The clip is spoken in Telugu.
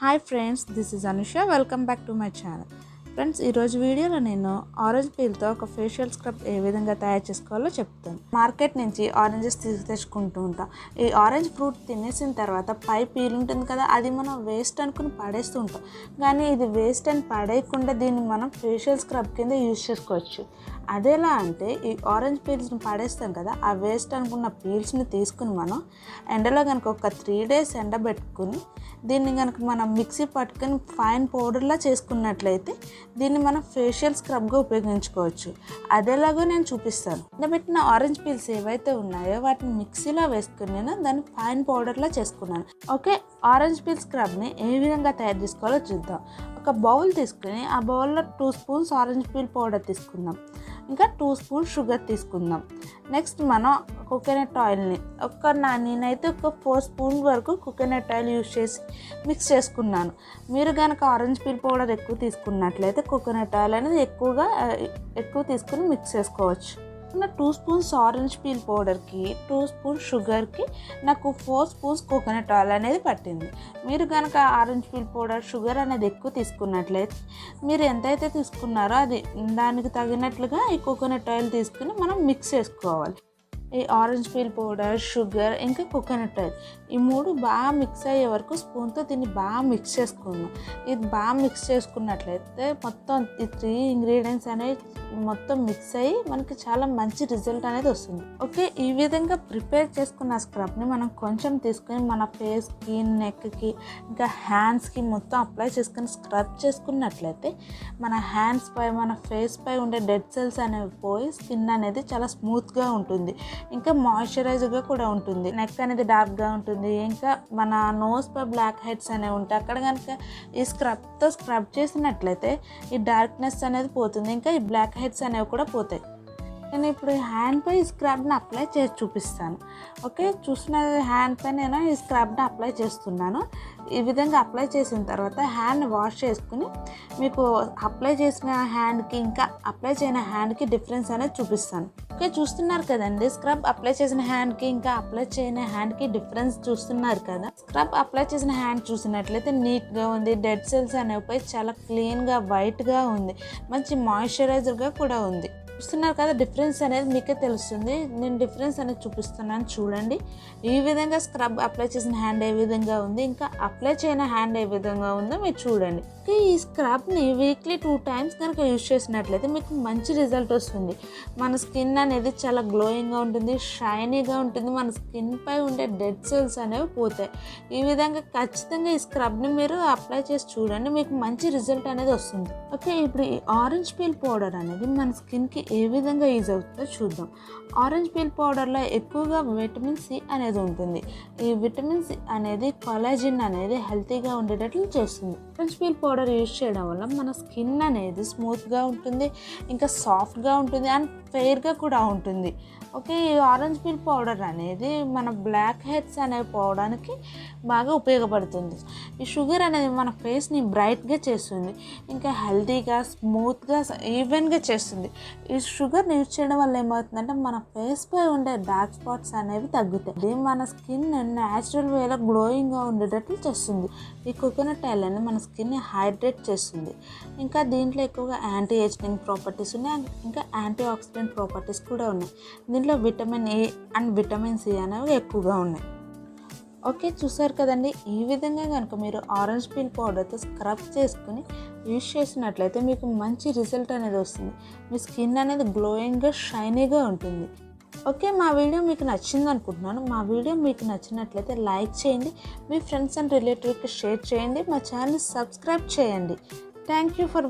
Hi friends this is Anusha. Welcome back to my channel friends ఈరోజు వీడియోలో నేను ఆరెంజ్ పీల్తో ఒక ఫేషియల్ స్క్రబ్ ఏ విధంగా తయారు చేసుకోవాలో చెప్తాను. మార్కెట్ నుంచి ఆరెంజెస్ తీసి తెచ్చుకుంటూ ఉంటాం. ఈ ఆరెంజ్ ఫ్రూట్ తినేసిన తర్వాత పై పీల్ ఉంటుంది కదా అది మనం వేస్ట్ అనుకుని పడేస్తూ ఉంటాం. కానీ ఇది వేస్ట్ అని పడేయకుండా దీన్ని మనం ఫేషియల్ స్క్రబ్ కింద యూజ్ చేసుకోవచ్చు. అదేలా అంటే ఈ ఆరెంజ్ పీల్స్ని పడేస్తాం కదా ఆ వేస్ట్ అనుకున్న పీల్స్ని తీసుకుని మనం ఎండలో కనుక ఒక త్రీ డేస్ ఎండబెట్టుకుని దీన్ని కనుక మనం మిక్సీ పట్టుకొని ఫైన్ పౌడర్లా చేసుకున్నట్లయితే దీన్ని మనం ఫేషియల్ స్క్రబ్గా ఉపయోగించుకోవచ్చు. అదేలాగో నేను చూపిస్తాను. ఎండబెట్టిన ఆరెంజ్ పీల్స్ ఏవైతే ఉన్నాయో వాటిని మిక్సీలో వేసుకుని నేను దాన్ని ఫైన్ పౌడర్లా చేసుకున్నాను. ఓకే ఆరెంజ్ పీల్ స్క్రబ్ని ఏ విధంగా తయారు చేసుకోవాలో చూద్దాం. ఒక బౌల్ తీసుకుని ఆ బౌల్లో two spoons orange peel powder తీసుకుందాం. ఇంకా టూ స్పూన్ షుగర్ తీసుకుందాం. నెక్స్ట్ మనం కోకోనట్ ఆయిల్ని ఒక నా నేనైతే ఒక ఫోర్ స్పూన్ వరకు కోకోనట్ ఆయిల్ యూజ్ చేసి మిక్స్ చేసుకున్నాను. మీరు కనుక ఆరెంజ్ పీల్ పౌడర్ ఎక్కువ తీసుకున్నట్లయితే కోకోనట్ ఆయిల్ అనేది ఎక్కువగా ఎక్కువ తీసుకుని మిక్స్ చేసుకోవచ్చు. టూ స్పూన్స్ ఆరెంజ్ పీల్ పౌడర్కి టూ స్పూన్ షుగర్కి నాకు ఫోర్ స్పూన్స్ కోకోనట్ ఆయిల్ అనేది పట్టింది. మీరు కనుక ఆరెంజ్ పీల్ పౌడర్ షుగర్ అనేది ఎక్కువ తీసుకున్నట్లయితే మీరు ఎంతైతే తీసుకున్నారో అది దానికి తగినట్లుగా ఈ కోకోనట్ ఆయిల్ తీసుకుని మనం మిక్స్ చేసుకోవాలి. ఈ ఆరెంజ్ పీల్ పౌడర్ షుగర్ ఇంకా కోకోనట్ ఆయిల్ ఈ మూడు బాగా మిక్స్ అయ్యే వరకు స్పూన్తో దీన్ని బాగా మిక్స్ చేసుకుందాం. ఇది బాగా మిక్స్ చేసుకున్నట్లయితే మొత్తం ఈ త్రీ ఇంగ్రీడియంట్స్ అనేవి మొత్తం మిక్స్ అయ్యి మనకి చాలా మంచి రిజల్ట్ అనేది వస్తుంది. ఓకే ఈ విధంగా ప్రిపేర్ చేసుకున్న స్క్రబ్ని మనం కొంచెం తీసుకొని మన ఫేస్కి నెక్కి ఇంకా హ్యాండ్స్కి మొత్తం అప్లై చేసుకుని స్క్రబ్ చేసుకున్నట్లయితే మన హ్యాండ్స్ పై మన ఫేస్ పై ఉండే డెడ్ సెల్స్ అనేవి పోయి స్కిన్ అనేది చాలా స్మూత్గా ఉంటుంది. ఇంకా మాయిశ్చరైజర్గా కూడా ఉంటుంది. నెక్ అనేది డార్క్గా ఉంటుంది. ఇంకా మన నోస్ పై బ్లాక్ హెడ్స్ అనేవి ఉంటాయి. అక్కడ కనుక ఈ స్క్రబ్తో స్క్రబ్ చేసినట్లయితే ఈ డార్క్నెస్ అనేది పోతుంది. ఇంకా ఈ బ్లాక్ హెడ్స్ అనేవి కూడా పోతాయి. నేను ఇప్పుడు ఈ హ్యాండ్ పై ఈ స్క్రబ్ని అప్లై చేసి చూపిస్తాను. ఓకే చూసిన హ్యాండ్ పై నేను ఈ స్క్రబ్ని అప్లై చేస్తున్నాను. ఈ విధంగా అప్లై చేసిన తర్వాత హ్యాండ్ వాష్ చేసుకుని మీకు అప్లై చేసిన హ్యాండ్కి ఇంకా అప్లై చేయని హ్యాండ్కి డిఫరెన్స్ అనేది చూపిస్తాను. ఓకే చూస్తున్నారు కదండి? స్క్రబ్ అప్లై చేసిన హ్యాండ్కి ఇంకా అప్లై చేయని హ్యాండ్కి డిఫరెన్స్ చూస్తున్నారు కదా? స్క్రబ్ అప్లై చేసిన హ్యాండ్ చూసినట్లయితే నీట్గా ఉంది. డెడ్ సెల్స్ అనేవి చాలా క్లీన్గా వైట్గా ఉంది. మంచి మాయిశ్చరైజర్గా కూడా ఉంది. చూస్తున్నారు కదా డిఫరెన్స్ అనేది మీకే తెలుస్తుంది. నేను డిఫరెన్స్ అనేది చూపిస్తున్నాను చూడండి. ఈ విధంగా స్క్రబ్ అప్లై చేసిన హ్యాండ్ ఏ విధంగా ఉంది ఇంకా అప్లై చేయని హ్యాండ్ ఏ విధంగా ఉందో మీరు చూడండి. ఈ స్క్రబ్ని వీక్లీ టూ టైమ్స్ కనుక యూజ్ చేసినట్లయితే మీకు మంచి రిజల్ట్ వస్తుంది. మన స్కిన్ అనేది చాలా గ్లోయింగ్గా ఉంటుంది షైనీగా ఉంటుంది. మన స్కిన్ పై ఉండే డెడ్ సెల్స్ అనేవి పోతాయి. ఈ విధంగా ఖచ్చితంగా ఈ స్క్రబ్ని మీరు అప్లై చేసి చూడండి మీకు మంచి రిజల్ట్ అనేది వస్తుంది. ఓకే ఇప్పుడు ఈ ఆరెంజ్ పీల్ పౌడర్ అనేది మన స్కిన్కి ఏ విధంగా యూజ్ అవుతుందో చూద్దాం. ఆరెంజ్ పీల్ పౌడర్లో ఎక్కువగా విటమిన్ సి అనేది ఉంటుంది. ఈ విటమిన్ సి అనేది కొలాజిన్ అనేది హెల్తీగా ఉండేటట్లు చేస్తుంది. ఆరెంజ్ పీల్ పౌడర్ యూజ్ చేయడం వల్ల మన స్కిన్ అనేది స్మూత్గా ఉంటుంది ఇంకా సాఫ్ట్గా ఉంటుంది అండ్ ఫెయిర్గా కూడా ఉంటుంది. ఓకే ఈ ఆరెంజ్ పీల్ పౌడర్ అనేది మన బ్లాక్ హెడ్స్ అనేవి పోవడానికి బాగా ఉపయోగపడుతుంది. ఈ షుగర్ అనేది మన ఫేస్ని బ్రైట్గా చేస్తుంది ఇంకా హెల్తీగా స్మూత్గా ఈవెన్గా చేస్తుంది. ఈ షుగర్ని యూజ్ చేయడం వల్ల ఏమవుతుందంటే మన ఫేస్పై ఉండే డార్క్ స్పాట్స్ అనేవి తగ్గుతాయి. ఇది మన స్కిన్ న్యాచురల్ వేలో గ్లోయింగ్గా ఉండేటట్లు చేస్తుంది. ఈ కోకోనట్ ఆయిల్ అనేది మన స్కిన్ని హైడ్రేట్ చేస్తుంది. ఇంకా దీంట్లో ఎక్కువగా యాంటీ ఏజింగ్ ప్రాపర్టీస్ ఉన్నాయి ఇంకా యాంటీ ఆక్సిడెంట్ ప్రాపర్టీస్ కూడా ఉన్నాయి. దీంట్లో vitamin A and vitamin C అనేవి ఎక్కువగా ఉన్నాయి. ఓకే చూసారు కదండి? ఈ విధంగా కనుక మీరు ఆరెంజ్ పీల్ పౌడర్తో స్క్రబ్ చేసుకుని యూజ్ చేసినట్లయితే మీకు మంచి రిజల్ట్ అనేది వస్తుంది. మీ స్కిన్ అనేది గ్లోయింగ్గా షైనీగా ఉంటుంది. ఓకే మా వీడియో మీకు నచ్చింది అనుకుంటున్నాను. మా వీడియో మీకు నచ్చినట్లయితే లైక్ చేయండి. మీ ఫ్రెండ్స్ అండ్ రిలేటివ్కి షేర్ చేయండి. మా ఛానల్ సబ్స్క్రైబ్ చేయండి. Thank you for